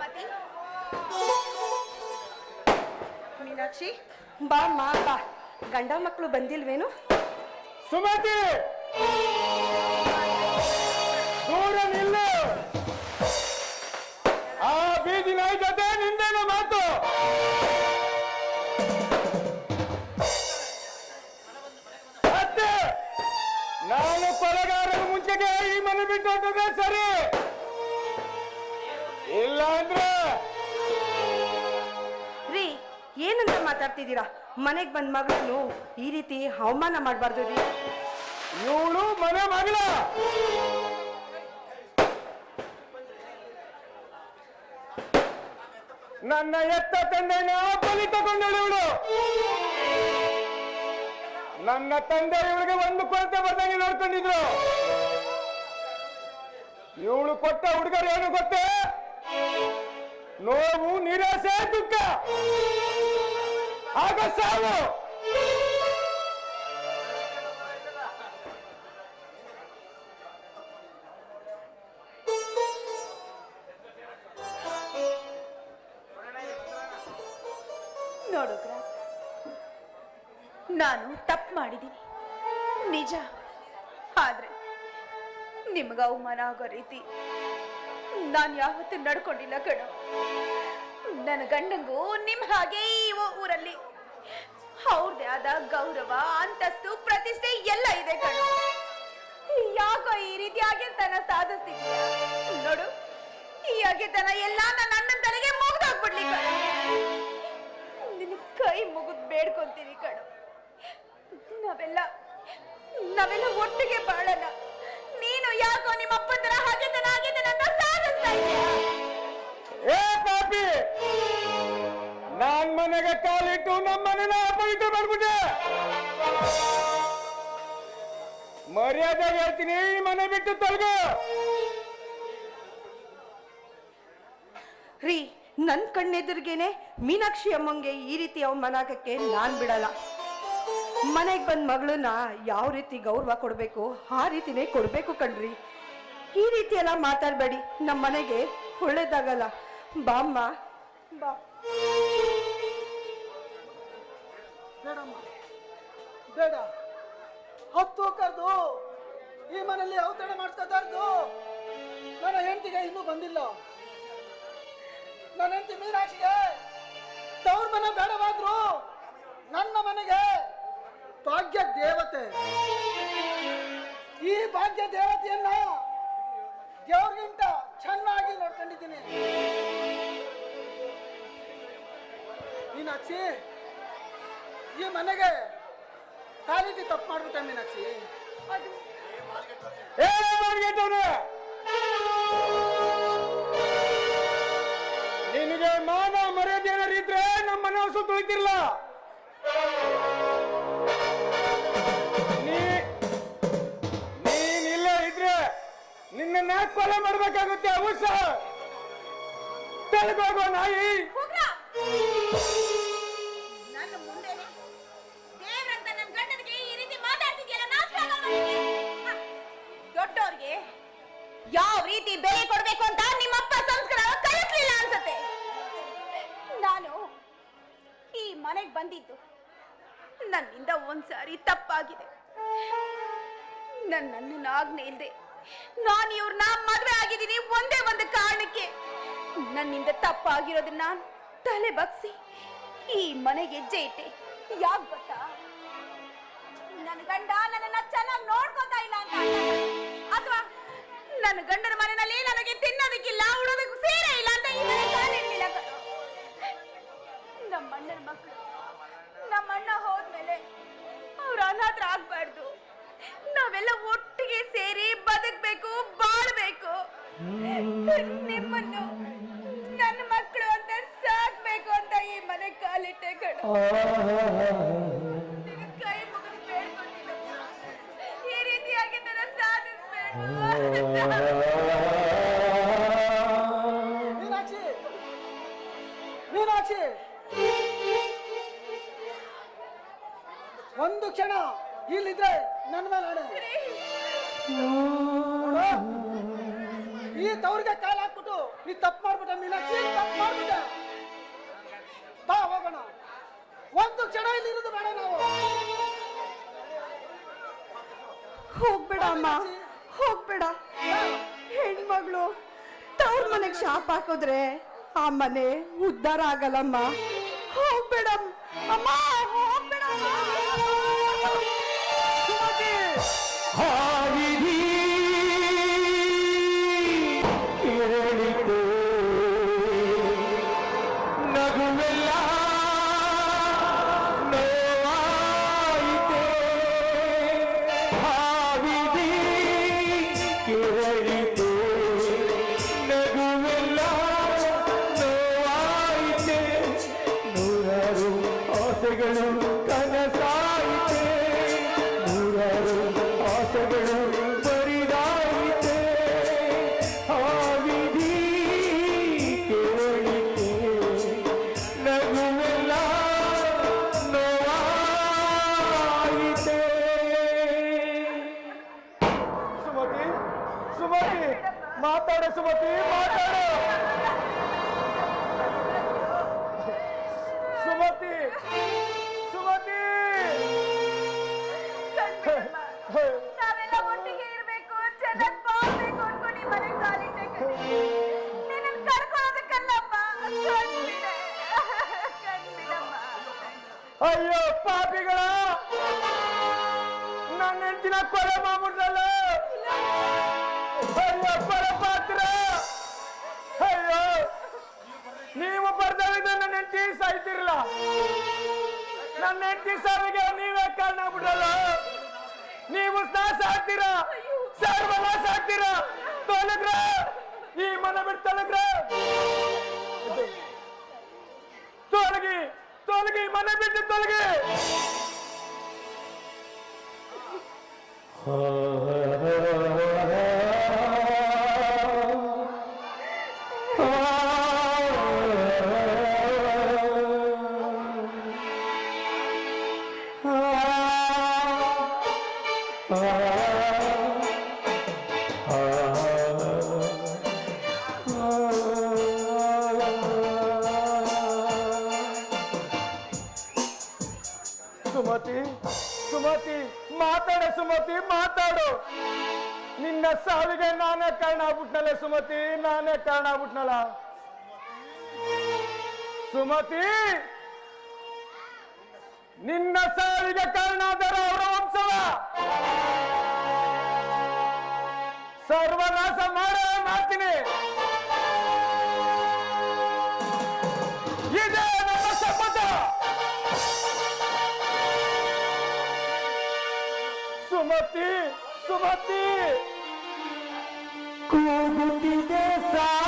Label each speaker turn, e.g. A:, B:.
A: ಸುಮತಿ
B: ಮೀನಾಕ್ಷಿ? ಬಾ ಮಾ ಬಾ. ಗಂಡ ಮಕ್ಕಳು ಬಂದಿಲ್ವೇನು?
C: ಸುಮತಿ! ದೂರ ನಿಲ್ಲು! ಆ ಬೀದಿ ನಾಯಿ ಜೊತೆ ನಿಂದೇನು ಮಾತು? ಮತ್ತೆ! ನಾನು ಕೊಲೆಗಾರನ ಮುಂಚೆಗೆ ಈ ಮನೆ ಬಿಟ್ಟು ಸರಿ! ಇಲ್ಲ ಅಂದ್ರೆ
B: ರೀ ಏನಂತ ಮಾತಾಡ್ತಿದ್ದೀರಾ? ಮನೆಗೆ ಬಂದ ಮಗಳನ್ನು ಈ ರೀತಿ ಅವಮಾನ ಮಾಡಬಾರ್ದು ರೀ.
C: ಇವಳು ಮನೆ ಮಗಳ. ನನ್ನ ಎತ್ತ ತಂದೆನ ಬಲಿ ತಗೊಂಡಳು ಇವಳು. ನನ್ನ ತಂದೆ ಇವಳಿಗೆ ಒಂದು ಕೊರತೆ ಬರ್ದಂಗೆ ನೋಡ್ಕೊಂಡಿದ್ರು. ಇವಳು ಕೊಟ್ಟ ಹುಡುಗರು ಏನು ಗೊತ್ತೇ? ನೋವು ನಿರಾಸೆ ದುಃಖ. ಆಗ ಸಾವು.
A: ನಾನು ತಪ್ಪು ಮಾಡಿದ್ದೀನಿ. ನಿಜ. ಆದ್ರೆ ನಿಮ್ಗೆ ಅವಮಾನ ಆಗೋ ರೀತಿ ನಾನು ಯಾವತ್ತೂ ನಡ್ಕೊಂಡಿಲ್ಲ ಕಣ. ನನ್ನ ಗಂಡಂಗೂ ನಿಮ್ ಹಾಗೆ ಈ ಊರಲ್ಲಿ. ಅವ್ರದೇ ಆದ ಗೌರವ, ಅಂತಸ್ತು, ಪ್ರತಿಷ್ಠೆ ಎಲ್ಲ ಇದೆ ಕಣ. ಯಾಕೋ ಈ ರೀತಿ ತನ್ನ ಸಾಧಿಸ್ತಿದ್ಯಾ ನೋಡು, ಈ ಆಗಿರ್ತನ ಎಲ್ಲ ನನ್ನ ಅಣ್ಣನ ತಲೆಗೆ ಮುಗ್ದೋಗ್ಬಿಡ್ಲಿ ಕಣೋ. ನಿನ್ನ ಕೈ ಮುಗಿದ್ ಬೇಡ್ಕೊಂತೀನಿ ಕಣ. ನಾವೆಲ್ಲ ನಾವೆಲ್ಲ ಒಟ್ಟಿಗೆ ಬಾಳಲ್ಲ ನೀನು ಯಾಕೋ ನಿಮ್ಮ ಅಪ್ಪನ ತರ ಹಾಗೆ ತನ ಆಗಿದ್ದಾನೆ ಅಂತ
C: ಅಪವಿತ್ರ ಮಾಡ್ಬಿಟ್ಟೆ. ಮರ್ಯಾದೆ ಹೇಳ್ತೀನಿ ಮನೆ ಬಿಟ್ಟು
B: ರೀ ನನ್ನ ಕಣ್ಣೆದುರ್ಗೇನೆ ಮೀನಾಕ್ಷಿ ಅಮ್ಮಂಗೆ ಈ ರೀತಿ ಅವಮಾನ ಆಗಕ್ಕೆ ನಾನ್ ಬಿಡಲ್ಲ. ಮನೆಗೆ ಬಂದ ಮಗಳನ್ನ ಯಾವ ರೀತಿ ಗೌರವ ಕೊಡಬೇಕು, ಆ ರೀತಿನೇ ಕೊಡಬೇಕು ಕಣ್ರಿ. ಈ ರೀತಿ ಎಲ್ಲ ಮಾತಾಡಬೇಡಿ ನಮ್ಮ ಮನೆಗೆ ಒಳ್ಳೇದಾಗಲ್ಲ. ಬಾಮ್ಮ, ಬಾ.
D: ಬೇಡಮ್ಮ ಬೇಡ. ಹತ್ತು ಕರೆದು ಈ ಮನೆಯಲ್ಲಿ ಔತಣ ಮಾಡಿಸ್ಕೊತಾ ಇದ್ದು ನನ್ನ ಹೆಂಡತಿಗೆ ಇನ್ನೂ ಬಂದಿಲ್ಲ. ನನ್ನ ಹೆಂಡತಿ ಮೀನಾಕ್ಷಿಗೆ ತವ್ರ ಮನೆ ಬೇಡವಾದ್ರು ನನ್ನ ಮನೆಗೆ ಭಾಗ್ಯ ದೇವತೆ. ಈ ಭಾಗ್ಯ ದೇವತೆಯನ್ನ ದೇವ್ರಿಗಿಂತ ಚೆನ್ನಾಗಿ ನೋಡ್ಕೊಂಡಿದ್ದೀನಿ. ಮೀನಾಕ್ಷಿ ಈ ಮನೆಗೆ ಕಾಲಿಟಿ ತಪ್ಪು ಮಾಡ್ಬಿಟ್ಟೆ ಮೀನಾಕ್ಷಿ.
C: ಏ ನಿನಗೆ ಮಾನ ಮರ್ಯಾದೆ ಏನಾರು ಇದ್ರೆ ನಮ್ಮ ಮನೆ ಹೊಸ ತುಳಿತಿರ್ಲ? ನೀ ನೀನ್ ಇದ್ರೆ ನಿನ್ನ ಕೊಲೆ ಮಾಡ್ಬೇಕಾಗುತ್ತೆ ಅವಸ ತೆಳಗೋಗೋ ನಾಯಿ!
A: ದೊಡ್ಡೋರ್ಗೆ ಯಾವ ರೀತಿ ಬೆಲೆ ಕೊಡ್ಬೇಕು ಅಂತ ನಿಮ್ಮಪ್ಪ ಸಂಸ್ಕಾರ ಕಲಿಸ್ಲಿಲ್ಲ ಅನ್ಸತ್ತೆ. ನಾನು ಈ ಮನೆಗೆ ಬಂದಿದ್ದು ನನ್ನಿಂದ ಒಂದ್ಸಾರಿ ತಪ್ಪಾಗಿದೆ. ನನ್ನನ್ನು ಆಜ್ಞೆ ಇಲ್ಲದೆ ನಾನು ಇವ್ರನ್ನ ಮದುವೆ ಆಗಿದ್ದೀನಿ ಒಂದೇ ಒಂದು ಕಾರಣಕ್ಕೆ. ನನ್ನಿಂದ ತಪ್ಪಾಗಿರೋದನ್ನ ತಲೆ ಬಗ್ಸಿ ಈ ಮನೆಗೆ ಹೆಜ್ಜೆ ಇಟ್ಟೆ. ಯಾಕೆ ಗೊತ್ತಾ? ನನ್ನ ಗಂಡ ನನ್ನನ್ನ ಚೆನ್ನಾಗಿ ನೋಡ್ಕೋತಾ ಇಲ್ಲ ಅಂತ ನನ್ನ ಗಂಡನ ಮನೆಯಲ್ಲಿ ನನಗೆ ತಿನ್ನೋದಕ್ಕಿಲ್ಲ ಉಡೋದಕ್ಕೂ ಸೇರೆ ಇಲ್ಲ ಅಂತ ಕಣೋ. ನಮ್ಮ ಅಣ್ಣನ ಮಕ್ಕಳು, ನಮ್ಮ ಅಣ್ಣ ಹೋದ್ಮೇಲೆ ಅವ್ರ ಅನಾಥರ ಆಗ್ಬಾರ್ದು. ನಾವೆಲ್ಲ ಒಟ್ಟಿಗೆ ಸೇರಿ ಬದುಕ್ಬೇಕು, ಬಾಳ್ಬೇಕು. ನಿಮ್ಮನ್ನು ನನ್ನ ಮಕ್ಕಳು ಅಂತ ಸಾಕ್ಬೇಕು ಅಂತ ಈ ಮನೆ ಕಾಲಿಟ್ಟೆ ಕಣೋ.
D: ಮೀನಾಕ್ಷಿ ಒಂದು ಕ್ಷಣ ಇಲ್ಲಿದ್ರೆ ನನ್ನ ಮೇಲೆ ಆಡ ಈ ತವ್ರಿಗೆ ಕಾಲ ಹಾಕ್ಬಿಟ್ಟು ನೀ ತಪ್ಪು ಮಾಡ್ಬಿಟ್ಟ ಮೀನಾಕ್ಷಿ ತಪ್ಪು ಮಾಡ್ಬಿಟ್ಟ. ಬಾ ಹೋಗೋಣ. ಒಂದು ಕ್ಷಣ ಇಲ್ಲಿ ಇರೋದು ಬೇಡ ನಾವು.
B: ಹೋಗ್ಬೇಡ ಅಮ್ಮ. ಹೋಗ್ಬೇಡ. ಹೆಣ್ಮಗಳು ತವ್ರ ಮನೆಗೆ ಶಾಪ್ ಹಾಕಿದ್ರೆ ಆ ಮನೆ ಉದ್ಧಾರ ಆಗಲ್ಲಮ್ಮ ಹೋಗ್ಬೇಡ ಅಮ್ಮ ಹೋಗ್ಬೇಡ
E: ನಗುವೆಲ್ಲ ಮಾತಾಡ ಸುಮತಿ ಮಾತಾಡು. ಸುಮತಿ ಸುಮತಿ. ಅಯ್ಯೋ ಪಾಪಿಗಳ ನನ್ನ ಹೆಂಡತಿನ ಕೊಲೆ ಮಾಡ್ಬಿಟ್ರಲ್ಲ. ಬರ್ದವಿದ್ದ ನನ್ನ ಹೆಂಡತಿ ಸಾಯ್ತಿರಲ್ಲ ನನ್ನ ಹೆಂಡತಿ ಸಾವಿಗೆ ನೀವೇ ಕಾರಣ ಬಿಡಲ್ಲ ನೀವು ಸ್ನಾಸ ಆಗ್ತೀರಾ ಸರ್ವನಾಶ ಹಾಕ್ತೀರಾ ಈ ಮನ ಬಿಟ್ಟು ತೊಲಗ್ರ ತೊಲಗಿ ತೊಲಗಿ ಮನೆ ಬಿಟ್ಟು ತೊಲಗಿ. ಸುಮತಿ ಸುಮತಿ, ಮಾತಾಡ ಸುಮತಿ, ಮಾತಾಡು. ನಿನ್ನ ಸಾವಿಗೆ ನಾನೇ ಕಾರಣ ಆಗ್ಬಿಟ್ನಲ್ಲ ಸುಮತಿ, ನಾನೇ ಕಾರಣ ಆಗ್ಬಿಟ್ನಲ್ಲ. ಸುಮತಿ, ನಿನ್ನ ಸಾವಿಗೆ ಕಾರಣ ಆದರ ಅವರ ವಂಶವ. ಸರ್ವನಾಶ ಮಾಡ ಮಾಡ್ತೀನಿ ಇದೇ ನನ್ನ ಶಪಥ. ಸುಮತಿ ಸುಮತಿ. ಕೂಗುತ್ತಿದೆ ಸಾವಿನ